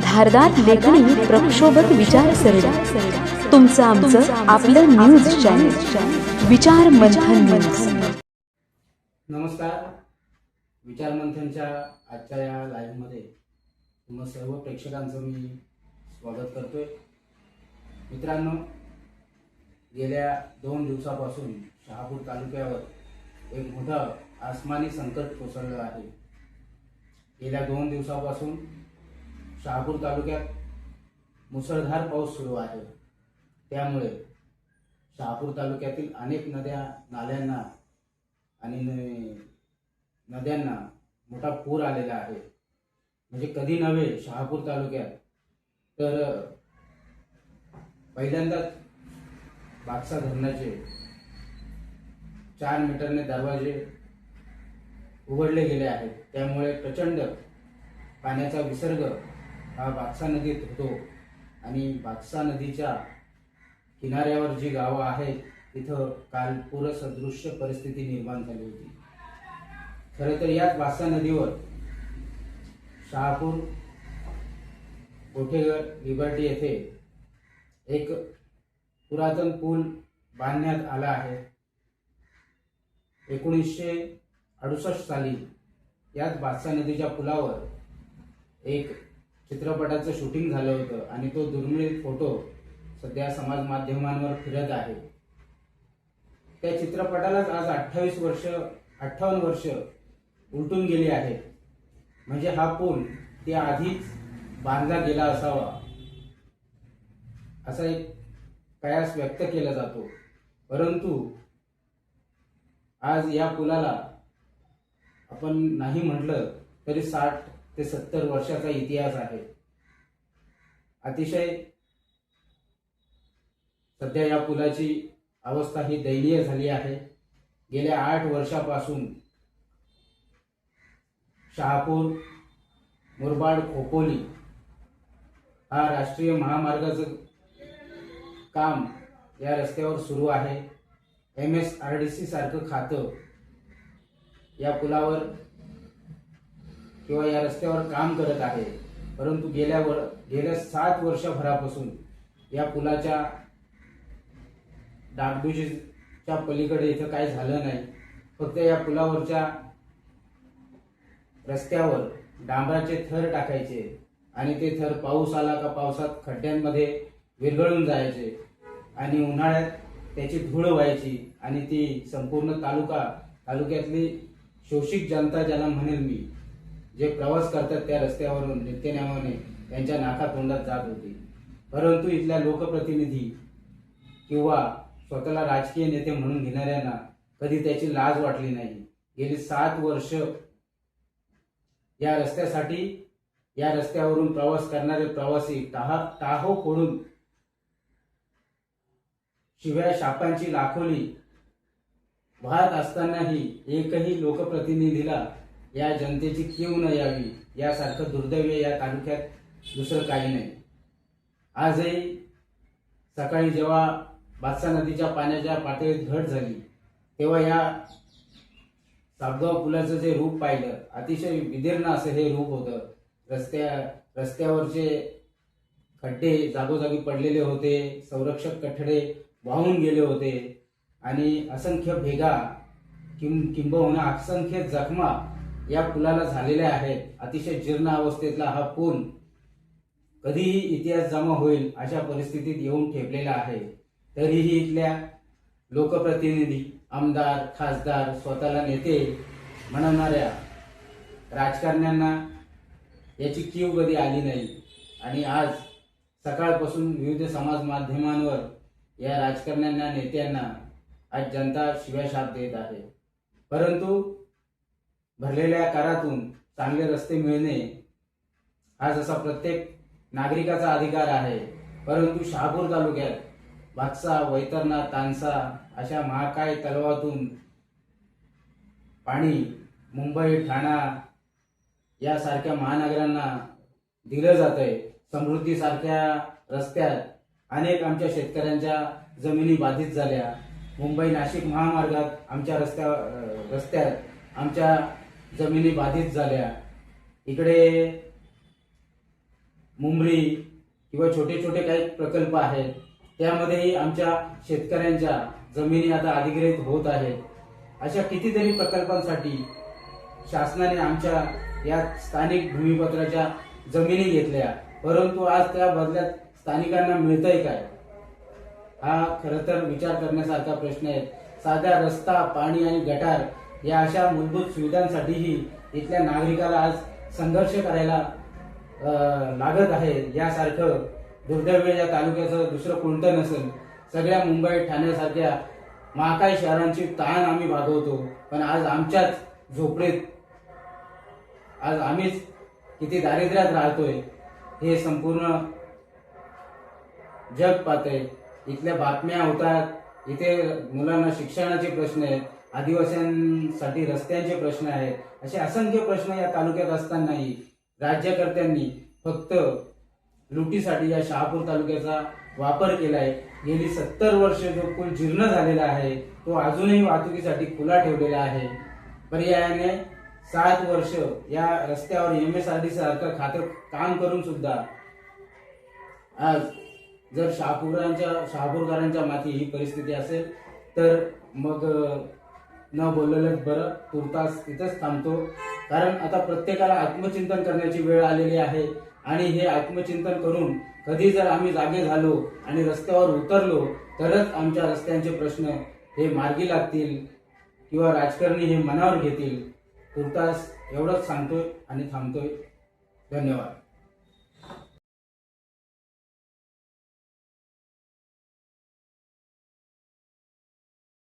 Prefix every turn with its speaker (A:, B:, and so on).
A: धारदार लेखणी प्रक्षोभक विचार सरणी तुमचं आमचं आपलं न्यूज चॅनल विचार मंथन न्यूज
B: नमस्कार. विचार मंथनच्या आजच्या या लाईव्हमध्ये तुम्हा सर्व प्रेक्षकांचं मी स्वागत करतोय. मित्रांनो गेल्या दोन दिवसापासून शहापूर तालुक्यावर एक मोठं आसमानी संकट कोसळलं आहे. गेल्या दोन दिवसापासून शहापूर तालुक्यात मुसळधार पाऊस सुरू आहे. त्यामुळे शहापूर तालुक्यातील अनेक नद्या नाल्यांना आणि न- नद्यांना मोठा पूर आलेला आहे. म्हणजे कधी नव्हे शहापूर तालुक्यात. तर पहिल्यांदाच बागसा धरणाचे चार मीटरने दरवाजे उघडले गेले आहेत. त्यामुळे प्रचंड पाण्याचा विसर्ग हा बादसा नदीत होतो. आणि बादसा नदीच्या किनाऱ्यावर जी गावं आहेत तिथं काल पूरसदृश्य परिस्थिती निर्माण झाली होती. खरं तर याच बादसा नदीवर शहापूर कोठेघर लिबर्टी येथे एक पुरातन पूल बांधण्यात आला आहे. एकोणीसशे अडुसष्ट साली याच बादसा नदीच्या पुलावर एक चित्रपटाचं शूटिंग झालं होतं आणि तो दुर्मिळ फोटो सध्या समाज माध्यमांवर फिरत आहे. त्या चित्रपटालाच आज अठ्ठावीस वर्ष अठ्ठावन्न वर्ष उलटून गेली आहे म्हणजे हा पूल त्या आधीच बांधला गेला असावा. असा एक कयास व्यक्त केला जातो. परंतु आज या पुलाला आपण नाही म्हटलं तरी साठ ते सत्तर वर्षाचा इतिहास आहे. अतिशय सध्या या पुलाची अवस्था ही दयनीय झाली आहे. गेल्या आठ वर्षापासून शहापूर मुरबाड खोपोली हा राष्ट्रीय महामार्गाचं काम या रस्त्यावर सुरू आहे. M S R D C सारखं खातं या पुलावर किंवा या रस्त्यावर काम करत आहे. परंतु गेल्या वर गेल्या सात वर्षभरापासून या पुलाच्या डागडुजीच्या पलीकडे इथं काय झालं नाही. फक्त या पुलावरच्या रस्त्यावर डांबराचे थर टाकायचे आणि ते थर पाऊस आला का पावसात खड्ड्यांमध्ये विरघळून जायचे आणि उन्हाळ्यात त्याची धूळ व्हायची आणि ती संपूर्ण तालुका तालुक्यातली शोषित जनता ज्याला म्हणेल मी जे प्रवास करतात त्या रस्त्यावरून नित्यनेमाने त्यांच्या नाका तोंडात जात होते. परंतु इथल्या लोकप्रतिनिधी किंवा स्वतःला राजकीय नेते म्हणून घेणाऱ्यांना कधी त्याची लाज वाटली नाही. गेली सात वर्ष या रस्त्यासाठी या रस्त्यावरून प्रवास करणारे प्रवासी टाहा टाहो फोडून शिव्या शापांची लाखोली वाहत असतानाही एकही लोकप्रतिनिधीला या जनतेची कीव न यावी यासारखं दुर्दैव या तालुक्यात दुसरं काही नाही. आजही सकाळी जेव्हा बादशा नदीच्या पाण्याच्या पातळीत घट झाली तेव्हा या सापगाव पुलाचं जे रूप पाहिलं अतिशय विदीर्ण असं हे रूप होतं. रस्त्या रस्त्यावरचे खड्डे जागोजागी पडलेले होते संरक्षक कठडे वाहून गेले होते आणि असंख्य भेगा किं किंबहुना असंख्य जखमा या पुलाला झालेल्या आहेत. अतिशय जीर्ण अवस्थेतला हा पूल कधीही इतिहास जमा होईल अशा परिस्थितीत येऊन ठेपलेला आहे. तरीही इथल्या लोकप्रतिनिधी आमदार खासदार स्वतःला नेते म्हणणाऱ्या राजकारण्यांना याची कीव कधी आली नाही. आणि आज सकाळपासून विविध समाज माध्यमांवर या राजकारण्यांना नेत्यांना आज जनता शिव्याशाप देत आहे. परंतु भरलेल्या करातून चांगले रस्ते मिळणे हा जसा प्रत्येक नागरिकाचा अधिकार आहे. परंतु शहापूर तालुक्यात भातसा वैतरणा तानसा अशा महाकाय तलावातून पाणी मुंबई ठाणा यासारख्या महानगरांना दिलं जात आहे समृद्धीसारख्या रस्त्यात अनेक आमच्या शेतकऱ्यांच्या जमिनी बाधित झाल्या. मुंबई नाशिक महामार्गात आमच्या रस्त्या रस्त्यात आमच्या जमिनी बाधित झाल्या. इकडे मुंबरी किंवा छोटे छोटे काही प्रकल्प आहेत. त्यामध्येही आमच्या शेतकऱ्यांच्या जमिनी आता अधिग्रहित होत आहेत. अशा कितीतरी प्रकल्पांसाठी शासनाने आमच्या या स्थानिक भूमिपत्राच्या जमिनी घेतल्या. परंतु आज त्या बदल्यात स्थानिकांना मिळतंय काय? हा खरं तर विचार करण्यासारखा प्रश्न आहे. साधा रस्ता पाणी आणि गटार या अशा मूलभूत सुविधांसाठीही इथल्या नागरिकाला आज संघर्ष करायला लागत आहे. यासारखं दुर्दैव या तालुक्याचं दुसरं कोणतं नसेल सगळ्या मुंबई ठाण्यासारख्या महाकाय शहरांची ताण आम्ही भागवतो. पण आज आमच्याच झोपडीत आज आम्हीच किती दारिद्र्यात राहतोय हे संपूर्ण जग पाहते इथल्या बातम्या होतात इथे मुलांना शिक्षणाचे प्रश्न आहेत आदिवासींसाठी रस्त्यांचे प्रश्न आहेत. असे असंख्य प्रश्न या तालुक्यात असतानाही राज्यकर्त्यांनी फक्त लुटीसाठी या शहापूर तालुक्याचा वापर केलाय गेली सत्तर वर्ष जो पूल जीर्ण झालेला आहे तो अजूनही वाहतुकीसाठी खुला ठेवलेला आहे. पर्यायाने सात वर्ष या रस्त्यावर एम एस आर डी सारखं खातं काम करून सुद्धा आज जर शहापूरांच्या शहापूरकरांच्या माती ही परिस्थिती असेल तर मग न बोललेलंच बरं तुर्तास इथंच थांबतो. कारण आता प्रत्येकाला आत्मचिंतन करण्याची वेळ आलेली आहे. आणि हे आत्मचिंतन करून कधी जर आम्ही जागे झालो आणि रस्त्यावर उतरलो तरच आमच्या रस्त्यांचे प्रश्न हे मार्गी लागतील किंवा राजकारणी हे मनावर घेतील. तुर्तास एवढंच सांगतोय आणि थांबतोय. धन्यवाद.